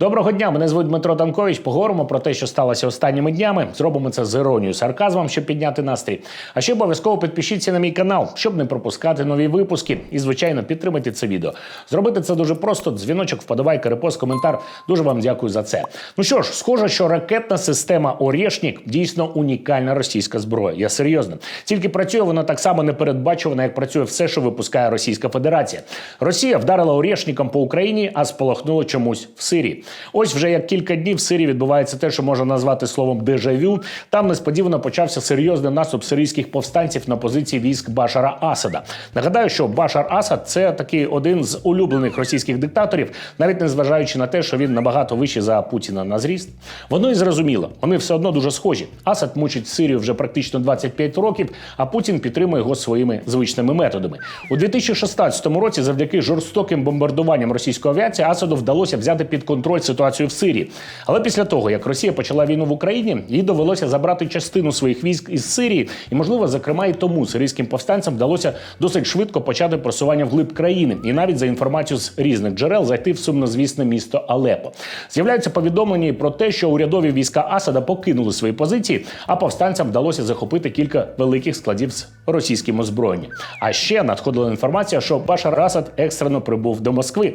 Доброго дня, мене звуть Дмитро Танкович. Поговоримо про те, що сталося останніми днями. Зробимо це з іронією, сарказмом, щоб підняти настрій. А ще обов'язково підпишіться на мій канал, щоб не пропускати нові випуски. І, звичайно, підтримайте це відео. Зробити це дуже просто. Дзвіночок, вподобайка, репост, коментар. Дуже вам дякую за це. Ну що ж, схоже, що ракетна система Орєшнік дійсно унікальна російська зброя. Я серйозно. Тільки працює вона так само непередбачувано, як працює все, що випускає Російська Федерація. Росія вдарила Орєшніком по Україні, а сполохнула чомусь в Сирії. Ось вже як кілька днів в Сирії відбувається те, що можна назвати словом дежавю. Там несподівано почався серйозний наступ сирійських повстанців на позиції військ Башара Асада. Нагадаю, що Башар Асад це такий один з улюблених російських диктаторів, навіть не зважаючи на те, що він набагато вищий за Путіна на зріст. Воно і зрозуміло, вони все одно дуже схожі. Асад мучить Сирію вже практично 25 років, а Путін підтримує його своїми звичними методами. У 2016 році, завдяки жорстоким бомбардуванням російської авіації, Асаду вдалося взяти під контроль ситуацію в Сирії. Але після того, як Росія почала війну в Україні, їй довелося забрати частину своїх військ із Сирії, і можливо, зокрема, і тому сирійським повстанцям вдалося досить швидко почати просування вглиб країни, і навіть за інформацією з різних джерел зайти в сумнозвісне місто Алепо. З'являються повідомлення про те, що урядові війська Асада покинули свої позиції, а повстанцям вдалося захопити кілька великих складів з російським озброєнням. А ще надходила інформація, що Башар Асад екстрено прибув до Москви.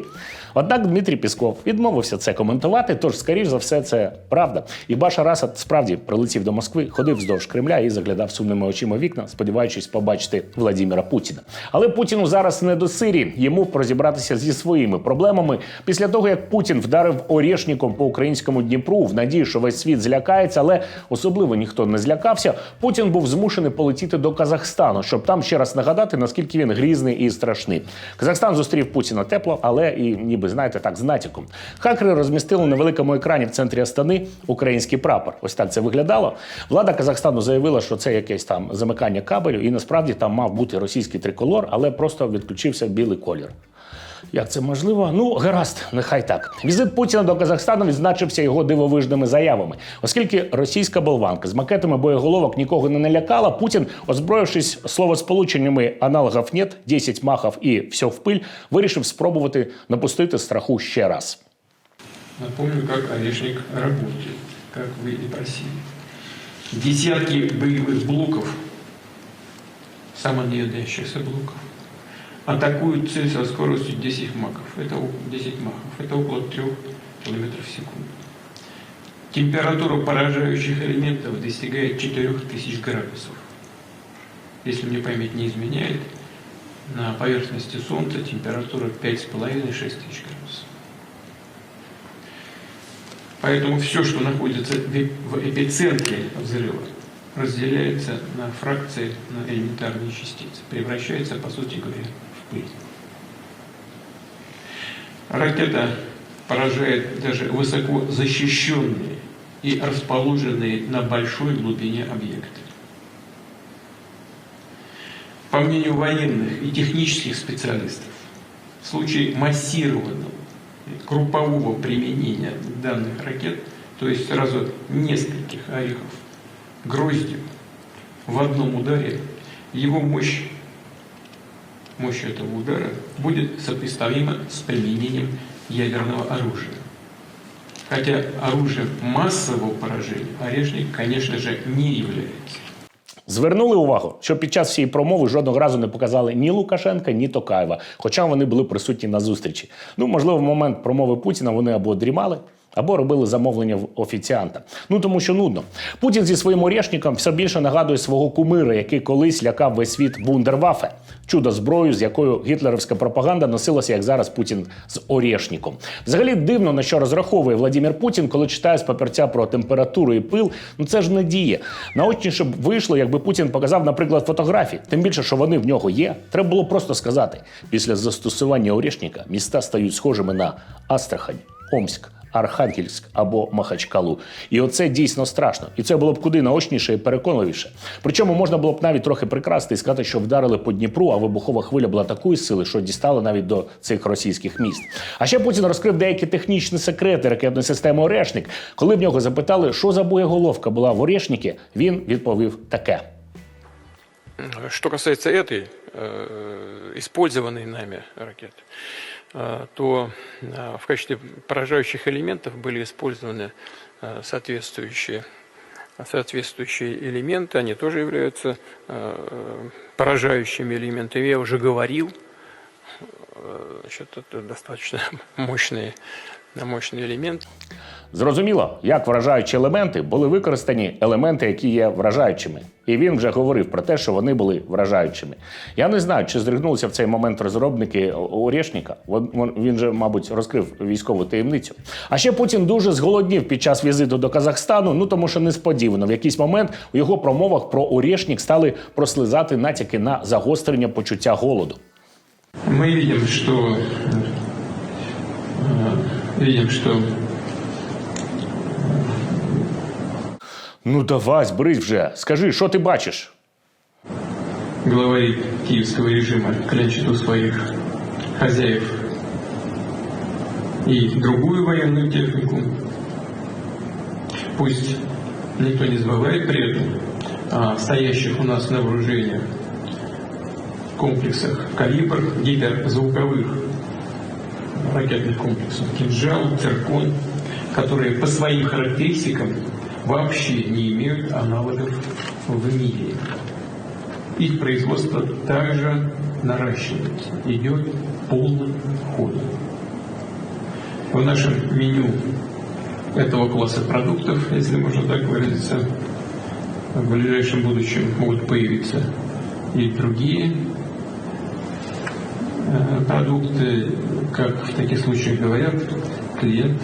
Однак Дмитрій Пісков відмовився це коментувати. Тож, скоріш за все, це правда. І Башар Асад справді прилетів до Москви, ходив вздовж Кремля і заглядав сумними очима вікна, сподіваючись побачити Владіміра Путіна. Але Путіну зараз не до Сирії. Йому розібратися зі своїми проблемами після того, як Путін вдарив орєшніком по українському Дніпру в надії, що весь світ злякається, але особливо ніхто не злякався. Путін був змушений полетіти до Казахстану, щоб там ще раз нагадати, наскільки він грізний і страшний. Казахстан зустрів Путіна тепло, але і ніби знаєте, так з натяком. Хакери розмістили на великому екрані в центрі Астани український прапор. Ось так це виглядало. Влада Казахстану заявила, що це якесь там замикання кабелю, і насправді там мав бути російський триколор, але просто відключився білий колір. Як це можливо? Ну, гаразд, нехай так. Візит Путіна до Казахстану відзначився його дивовижними заявами. Оскільки російська болванка з макетами боєголовок нікого не налякала, Путін, озброївшись словосполученнями аналогів «нет», 10 махів і все в пиль, вирішив спробувати напустити страху ще раз. Напомню, как орешник работает, как вы и просили. Десятки боевых блоков, самонаводящихся блоков, атакуют цель со скоростью 10 махов. Это о- 10 махов. Это около 3 км в секунду. Температура поражающих элементов достигает 4000 градусов. Если мне память не изменяет, на поверхности Солнца температура 5,5-6 тысяч градусов. Поэтому все, что находится в эпицентре взрыва, разделяется на фракции, на элементарные частицы, превращается, по сути говоря, пыль. Ракета поражает даже высоко защищенные и расположенные на большой глубине объекты. По мнению военных и технических специалистов, в случае массированного группового применения данных ракет, то есть сразу нескольких орехов гроздью в одном ударе, его мощь, мощь этого удара будет сопоставима с применением ядерного оружия. Хотя оружием массового поражения орешник, конечно же, не является. Звернули увагу, що під час всієї промови жодного разу не показали ні Лукашенка, ні Токаєва, хоча вони були присутні на зустрічі. Ну, можливо, в момент промови Путіна вони або дрімали. Або робили замовлення в офіціанта. Ну тому що нудно. Путін зі своїм орєшником все більше нагадує свого кумира, який колись лякав весь світ вундервафе, чудо зброю, з якою гітлерівська пропаганда носилася, як зараз Путін з орєшником. Взагалі дивно на що розраховує Владимир Путін, коли читає з папірця про температуру і пил. Ну це ж не діє. Наочніше б вийшло, якби Путін показав, наприклад, фотографії. Тим більше, що вони в нього є. Треба було просто сказати: після застосування орєшника міста стають схожими на Астрахань, Омськ. Архангельськ або Махачкалу. І оце дійсно страшно. І це було б куди наочніше і переконливіше. Причому можна було б навіть трохи прикрасти і сказати, що вдарили по Дніпру, а вибухова хвиля була такої сили, що дістала навіть до цих російських міст. А ще Путін розкрив деякі технічні секрети ракетної системи Орешник. Коли в нього запитали, що за боєголовка була в Орешникі, він відповів таке. Что касается этой э, использованной нами ракеты, э, то э, в качестве поражающих элементов были использованы э, соответствующие соответствующие элементы, они тоже являются э, поражающими элементами. Я уже говорил, э, значит, это достаточно мощный, мощный элемент. Зрозуміло, як вражаючі елементи були використані елементи, які є вражаючими. І він вже говорив про те, що вони були вражаючими. Я не знаю, чи здригнулися в цей момент розробники Орєшніка. Вон- вон- Він же, мабуть, розкрив військову таємницю. А ще Путін дуже зголоднів під час візиту до Казахстану. Ну тому що несподівано в якийсь момент у його промовах про Орєшнік стали прослизати натяки на загострення почуття голоду. Мы видим, что э, видим, что Ну давай, зберись вже. Скажи, що ти бачиш? главари киевского режима клянчат у своих хозяев и другую военную технику. Пусть никто не забывает при этом о стоящих у нас на вооружении комплексах «Калибр» гиперзвуковых ракетных комплексов «Кинжал», «Циркон», которые по своим характеристикам вообще не имеют аналогов в мире. Их производство также наращивается, идет полным ходом. В нашем меню этого класса продуктов, если можно так выразиться, в ближайшем будущем могут появиться и другие продукты. Как в таких случаях говорят, клиент,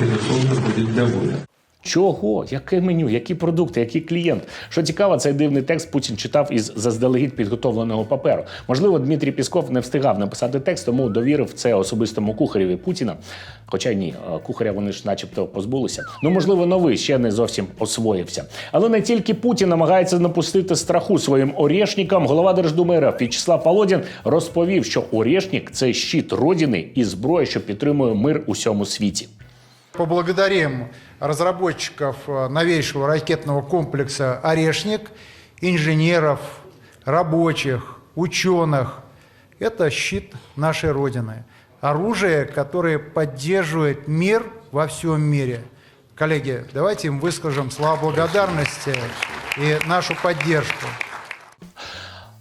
безусловно, будет доволен. Чого? Яке меню? Які продукти, який клієнт? Що цікаво, цей дивний текст Путін читав із заздалегідь підготовленого паперу. Можливо, Дмитрій Пісков не встигав написати текст, тому довірив це особистому кухареві Путіна. Хоча ні, е, кухаря вони ж, начебто, позбулися. Ну, можливо, новий ще не зовсім освоївся. Але не тільки Путін намагається напустити страху своїм орєшникам. Голова Держдуми РФ В'ячеслав Палодін розповів, що орєшник – це щит родини і зброя, що підтримує мир у всьому світі. Поблагодарим разработчиков э, новейшего ракетного комплекса «Орешник», инженеров, рабочих, ученых. Это щит нашей Родины. Оружие, которое поддерживает мир во всем мире. Коллеги, давайте им выскажем слова благодарности и нашу поддержку.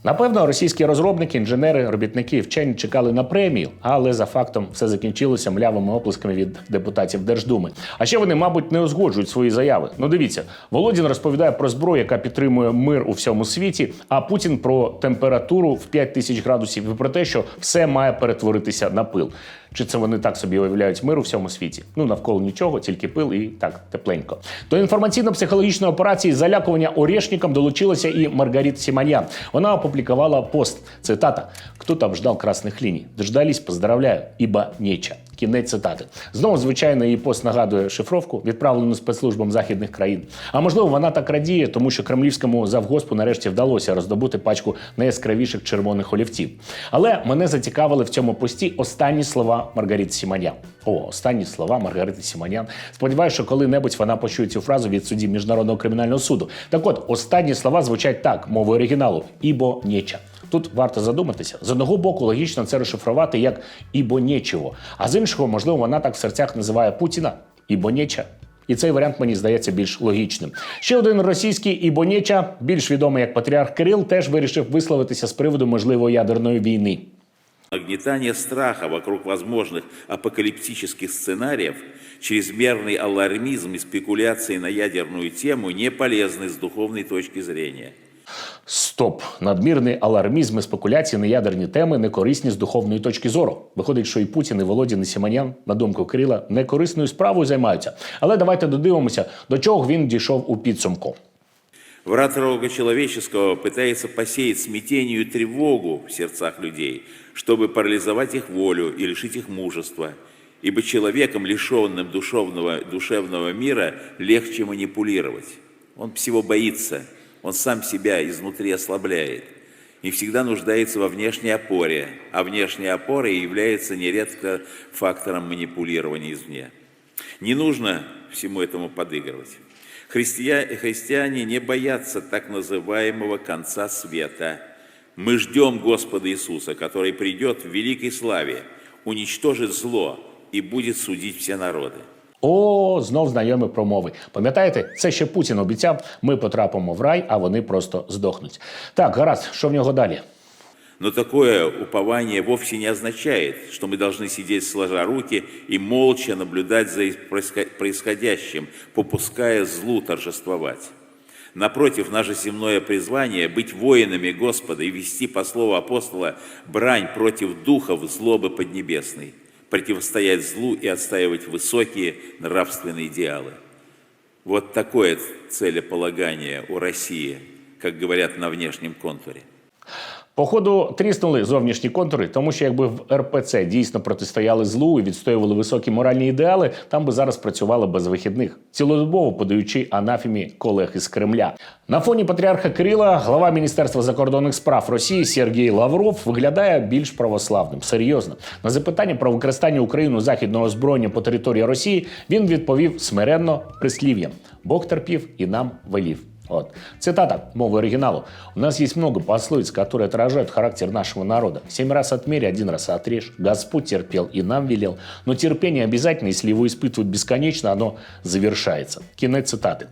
Напевно, російські розробники, інженери, робітники, вчені чекали на премію, але за фактом все закінчилося млявими оплесками від депутатів Держдуми. А ще вони, мабуть, не узгоджують свої заяви. Ну дивіться, Володін розповідає про зброю, яка підтримує мир у всьому світі. А Путін про температуру в 5 тисяч градусів і про те, що все має перетворитися на пил. Чи це вони так собі уявляють мир у всьому світі? Ну навколо нічого, тільки пил і так тепленько. До інформаційно-психологічної операції залякування Орешником долучилася і Маргаріт Симоньян. Вона опублікувала пост. Цитата: Хто там ждав красних ліній? Дождались, поздравляю, ібо неча. Кінець цитати. Знову, звичайно, її пост нагадує шифровку, відправлену спецслужбам західних країн. А можливо, вона так радіє, тому що кремлівському завгоспу нарешті вдалося роздобути пачку найяскравіших червоних олівців. Але мене зацікавили в цьому пості останні слова Маргарити Сіманян. О, останні слова Маргарити Сіманян. Сподіваюся, що коли-небудь вона почує цю фразу від судді Міжнародного кримінального суду. Так от, останні слова звучать так, мовою оригіналу: ібо неча. Тут варто задуматися. З одного боку, логічно це розшифрувати як ібо нічого, а з іншого, можливо, вона так в серцях називає Путіна ібо неча. І цей варіант мені здається більш логічним. Ще один російський ібонєча, більш відомий як патріарх Кирил, теж вирішив висловитися з приводу можливої ядерної війни. Нагнетание страха вокруг возможных апокалиптических сценариев, чрезмерный алармизм и спекуляции на ядерную тему не полезны с духовной точки зрения. Стоп, надмірний алармізм і спекуляції на ядерні теми не корисні з духовної точки зору. Виходить, що і Путін, і Володін, і Сіманян, на думку Кирила, некорисною справою займаються. Але давайте додивимося, до чого він дійшов у підсумку. Враг рога человеческого пытается посеять смятение и тревогу в сердцах людей, чтобы парализовать их волю и лишить их мужества. Ибо человеком, лишенным душевного, душевного мира, легче манипулировать. Он всего боится, он сам себя изнутри ослабляет и всегда нуждается во внешней опоре, а внешняя опора является нередко фактором манипулирования извне. Не нужно всему этому подыгрывать. Христия- христиане не боятся так называемого конца света. Мы ждем Господа Иисуса, который придет в великой славе. уничтожит зло и будет судить все народы. О, знов знайомі промови. Пам'ятаєте, це ще Путін обіцяв. Ми потрапимо в рай, а вони просто здохнуть. Так, гаразд, що в нього далі? Но такое упование вовсе не означает, что мы должны сидеть сложа руки и молча наблюдать за происход- происходящим, попуская злу торжествовать. Напротив, наше земное призвание – быть воинами Господа и вести, по слову апостола, брань против духов злобы поднебесной, противостоять злу и отстаивать высокие нравственные идеалы. Вот такое целеполагание у России, как говорят на внешнем контуре. Походу, тріснули зовнішні контури, тому що якби в РПЦ дійсно протистояли злу і відстоювали високі моральні ідеали, там би зараз працювали без вихідних, цілодобово подаючи анафімі колег із Кремля. На фоні патріарха Кирила глава Міністерства закордонних справ Росії Сергій Лавров виглядає більш православним. Серйозно на запитання про використання Україну західного озброєння по території Росії він відповів смиренно прислів'ям: Бог терпів і нам велів. Вот. Цитата мовы оригиналу. «У нас есть много пословиц, которые отражают характер нашего народа. Семь раз отмерь, один раз отрежь. Господь терпел и нам велел. Но терпение обязательно, если его испытывают бесконечно, оно завершается». Кінець цитати.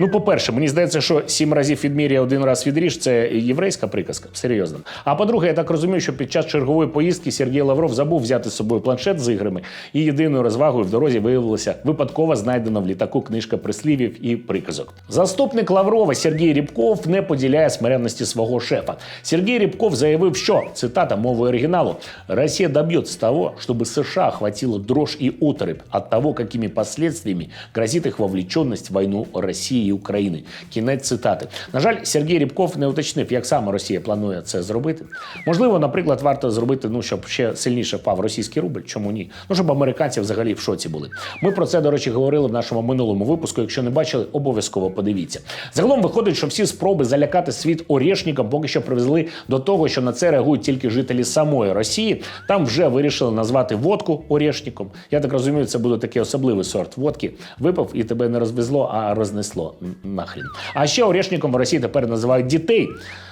Ну, по-перше, мені здається, що сім разів відміряє, один раз відріж – це єврейська приказка, серйозно. А по-друге, я так розумію, що під час чергової поїздки Сергій Лавров забув взяти з собою планшет з іграми, і єдиною розвагою в дорозі виявилася випадково знайдена в літаку книжка прислівів і приказок. Заступник Лаврова Сергій Рібков не поділяє смиренності свого шефа. Сергій Рібков заявив, що цитата мовою оригіналу: Росія доб'ється того, щоб США хватило дрожь і оторопь от того, какими последствиями грозит их вовлеченность в війну Росії і України. Кінець цитати. На жаль, Сергій Рібков не уточнив, як саме Росія планує це зробити. Можливо, наприклад, варто зробити, ну щоб ще сильніше впав російський рубль. Чому ні? Ну щоб американці взагалі в шоці були. Ми про це, до речі, говорили в нашому минулому випуску. Якщо не бачили, обов'язково подивіться. Загалом виходить, що всі спроби залякати світ орєшником поки що привезли до того, що на це реагують тільки жителі самої Росії. Там вже вирішили назвати водку орєшником. Я так розумію, це буде такий особливий сорт водки. Випив і тебе не розвезло, а рознесло нахрін. А ще орєшником в Росії тепер називають дітей.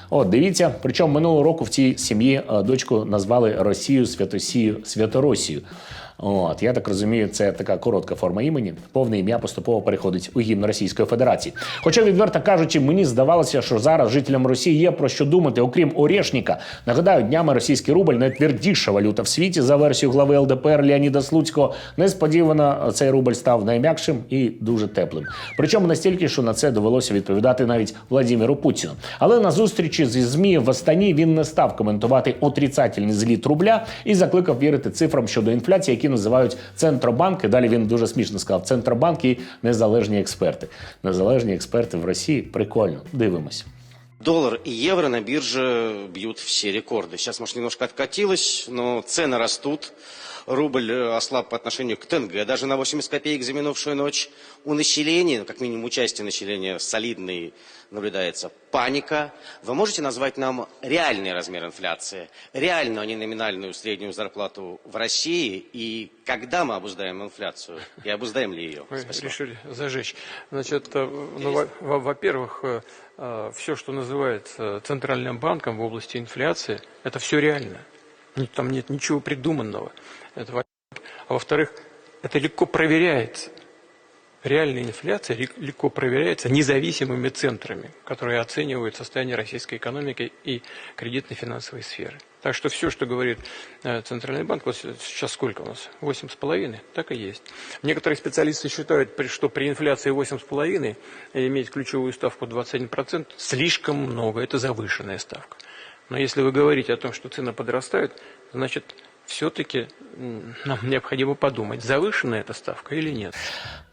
От, дивіться, причому минулого року в цій сім'ї е, дочку назвали Росію Святосію Святоросію. От, я так розумію, це така коротка форма імені. Повне ім'я поступово переходить у гімн Російської Федерації. Хоча, відверто кажучи, мені здавалося, що зараз жителям Росії є про що думати, окрім Орешника. Нагадаю, днями російський рубль найтвердіша валюта в світі за версією глави ЛДПР Леоніда Слуцького. Несподівано цей рубль став найм'якшим і дуже теплим. Причому настільки, що на це довелося відповідати навіть Владимиру Путіну. Але на зустрічі зі ЗМІ в Астані він не став коментувати отрицательний зліт рубля і закликав вірити цифрам щодо інфляції, які називають центробанки. Далі він дуже смішно сказав: центробанки і незалежні експерти. Незалежні експерти в Росії прикольно. Дивимось. Доллар и евро на бирже бьют все рекорды. Сейчас, может, немножко откатилось, но цены растут. Рубль э, ослаб по отношению к тенге. Даже на 80 копеек за минувшую ночь у населения, ну, как минимум у части населения, солидный наблюдается паника. Вы можете назвать нам реальный размер инфляции, реальную, а не номинальную среднюю зарплату в России? И когда мы обуздаем инфляцию? И обуздаем ли ее? Мы решили зажечь. Значит, э, ну, во- во- во-первых, все, что называется центральным банком в области инфляции, это все реально. Ни- Там нет ничего придуманного. Это а во-вторых, это легко проверяется. Реальная инфляция лег- легко проверяется независимыми центрами, которые оценивают состояние российской экономики и кредитно-финансовой сферы. Так что все, что говорит э, Центральный банк, вот сейчас сколько у нас? Восемь с половиной? Так и есть. Некоторые специалисты считают, что при инфляции восемь с половиной иметь ключевую ставку 21% слишком много, это завышенная ставка. Но если вы говорите о том, что цены подрастают, значит, все-таки нам необходимо подумать, завышенная эта ставка или нет.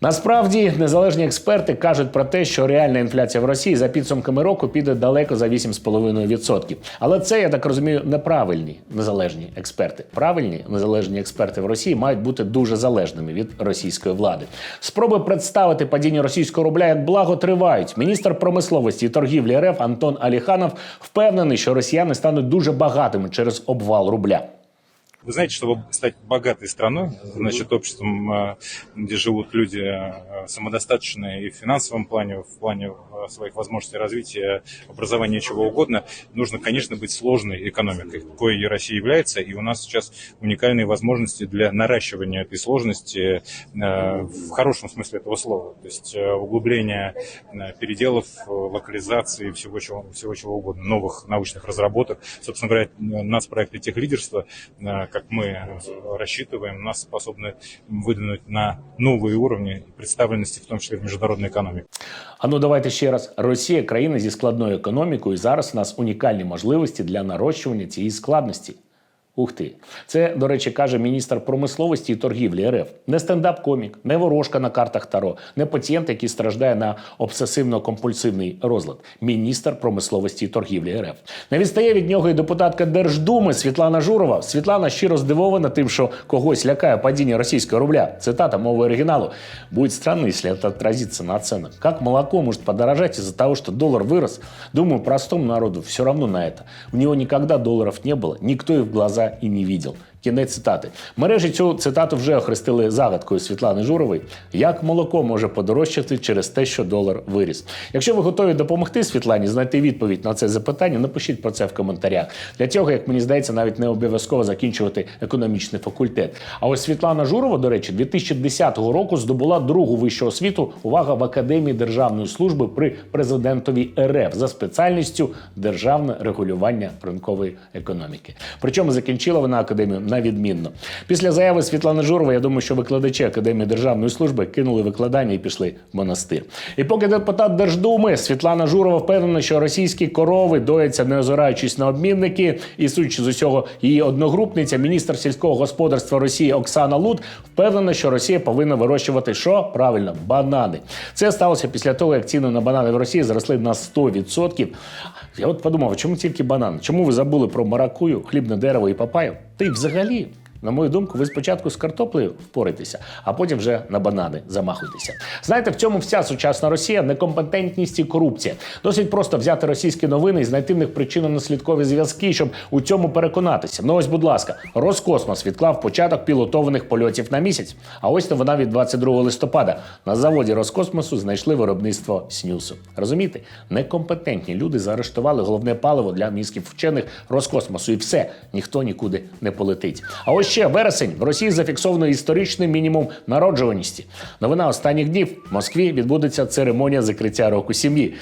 Насправді незалежні експерти кажуть про те, що реальна інфляція в Росії за підсумками року піде далеко за 8,5%. Але це я так розумію неправильні незалежні експерти. Правильні незалежні експерти в Росії мають бути дуже залежними від російської влади. Спроби представити падіння російського рубля як благо тривають. Міністр промисловості і торгівлі РФ Антон Аліханов впевнений, що росіяни стануть дуже багатими через обвал рубля. Вы знаете, чтобы стать богатой страной, значит, обществом, э, где живут люди э, самодостаточные и в финансовом плане, в плане э, своих возможностей развития, образования, чего угодно, нужно, конечно, быть сложной экономикой, коей Россия является, и у нас сейчас уникальные возможности для наращивания этой сложности в хорошем смысле этого слова, то есть углубления э, переделов, локализации, всего чего, всего чего угодно, новых научных разработок. Собственно говоря, нас проекты тех лидерства, как мы рассчитываем, нас способны выдвинуть на новые уровни представленности, в том числе в международной экономике. А ну давайте ще раз. Росія країна зі складною економікою. і Зараз у нас унікальні можливості для нарощування цієї складності. Ух ти, це до речі, каже міністр промисловості і торгівлі РФ. Не стендап-комік, не ворожка на картах Таро, не пацієнт, який страждає на обсесивно-компульсивний розлад. Міністр промисловості і торгівлі РФ. Не відстає від нього і депутатка Держдуми Світлана Журова. Світлана щиро здивована тим, що когось лякає падіння російського рубля. Цитата мови оригиналу. Будет странно, если это отразится на ценах. Как молоко может подорожать из-за того, что доллар вырос? Думаю, простому народу все равно на это. У него никогда долларов не было, никто их в глаза и не видел. Кінець цитати. Мережі цю цитату вже охрестили загадкою Світлани Журової. Як молоко може подорожчати через те, що долар виріс? Якщо ви готові допомогти Світлані знайти відповідь на це запитання, напишіть про це в коментарях. Для цього, як мені здається, навіть не обов'язково закінчувати економічний факультет. А ось Світлана Журова, до речі, 2010 року здобула другу вищу освіту. Увага в Академії державної служби при президентові РФ за спеціальністю державне регулювання ринкової економіки. Причому закінчила вона академію на відмінно. Після заяви Світлани Журової, я думаю, що викладачі Академії державної служби кинули викладання і пішли в монастир. І поки депутат Держдуми Світлана Журова впевнена, що російські корови дояться, не озираючись на обмінники, і судячи з усього, її одногрупниця, міністр сільського господарства Росії Оксана Лут, впевнена, що Росія повинна вирощувати що правильно банани. Це сталося після того, як ціни на банани в Росії зросли на 100%. Я от подумав, чому тільки банан? Чому ви забули про маракую, хлібне дерево і папаю? Та й взагалі. На мою думку, ви спочатку з картоплею впорайтеся, а потім вже на банани замахуйтеся. Знаєте, в цьому вся сучасна Росія некомпетентність і корупція. Досить просто взяти російські новини і знайти в них причинно-наслідкові зв'язки, щоб у цьому переконатися. Ну ось, будь ласка, Роскосмос відклав початок пілотованих польотів на місяць. А ось новина від 22 листопада. На заводі Роскосмосу знайшли виробництво снюсу. Розумієте, некомпетентні люди заарештували головне паливо для мізків вчених Роскосмосу, і все ніхто нікуди не полетить. А ось ще вересень в Росії зафіксовано історичний мінімум народжуваності. Новина останніх днів в Москві відбудеться церемонія закриття року сім'ї.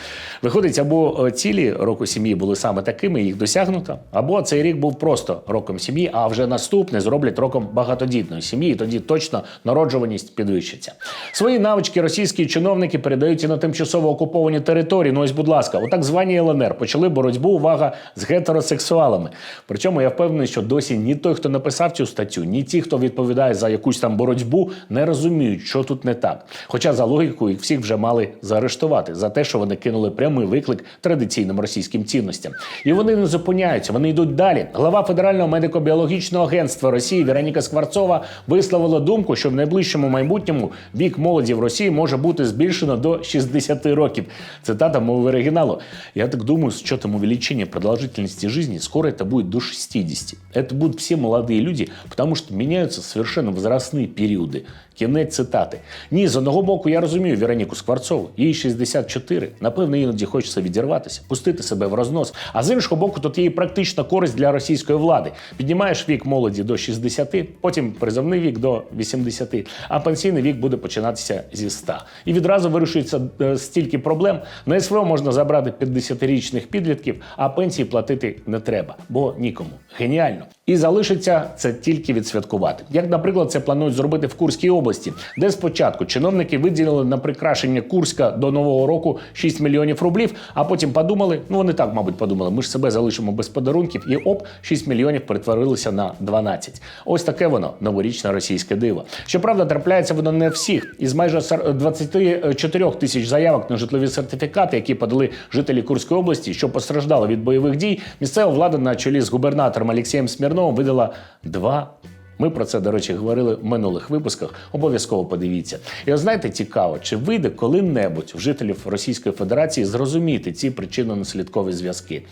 Виходить, або е, цілі року сім'ї були саме такими, їх досягнуто, або цей рік був просто роком сім'ї, а вже наступний зроблять роком багатодітної сім'ї. І тоді точно народжуваність підвищиться. Свої навички російські чиновники передають і на тимчасово окуповані території. Ну ось, будь ласка, у так званій ЛНР почали боротьбу увага з гетеросексуалами. Причому я впевнений, що досі ні той, хто написав цю ні ті, хто відповідає за якусь там боротьбу, не розуміють, що тут не так. Хоча за логікою їх всіх вже мали заарештувати за те, що вони кинули прямий виклик традиційним російським цінностям. І вони не зупиняються, вони йдуть далі. Глава Федерального медико-біологічного агентства Росії Вероніка Скворцова висловила думку, що в найближчому майбутньому вік молоді в Росії може бути збільшено до 60 років. Цитата мови оригиналу. Я так думаю, с учетом увеличения продолжительности жизни, скоро это будет до 60. Это будут все молодые люди, потому что меняются совершенно возрастные периоды. Кінець цитати. Ні, з одного боку, я розумію Вероніку Скворцову. Їй 64. Напевно, іноді хочеться відірватися, пустити себе в рознос. А з іншого боку, тут є і практична користь для російської влади. Піднімаєш вік молоді до 60, потім призовний вік до 80, а пенсійний вік буде починатися зі 100. І відразу вирішується е, стільки проблем. На СВО можна забрати 50-річних підлітків, а пенсії платити не треба, бо нікому. Геніально. І залишиться це тільки відсвяткувати. Як, наприклад, це планують зробити в Курській області, де спочатку чиновники виділили на прикрашення Курська до нового року 6 мільйонів рублів, а потім подумали, ну вони так, мабуть, подумали, ми ж себе залишимо без подарунків, і оп, 6 мільйонів перетворилися на 12. Ось таке воно новорічне російське диво. Щоправда, трапляється воно не всіх. Із майже сар- 24 тисяч заявок на житлові сертифікати, які подали жителі Курської області, що постраждали від бойових дій, місцева влада на чолі з губернатором Олексієм Смірновим видала два Ми про це, до речі, говорили в минулих випусках. Обов'язково подивіться. І от знаєте, цікаво, чи вийде коли-небудь в жителів Російської Федерації зрозуміти ці причинно-наслідкові зв'язки?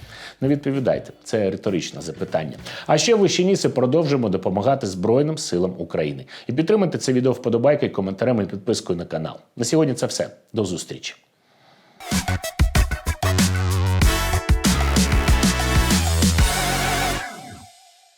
Не відповідайте, це риторичне запитання. А ще в Вищеніси продовжуємо допомагати Збройним силам України. І підтримайте це відео вподобайки, коментарем і підпискою на канал. На сьогодні це все. До зустрічі.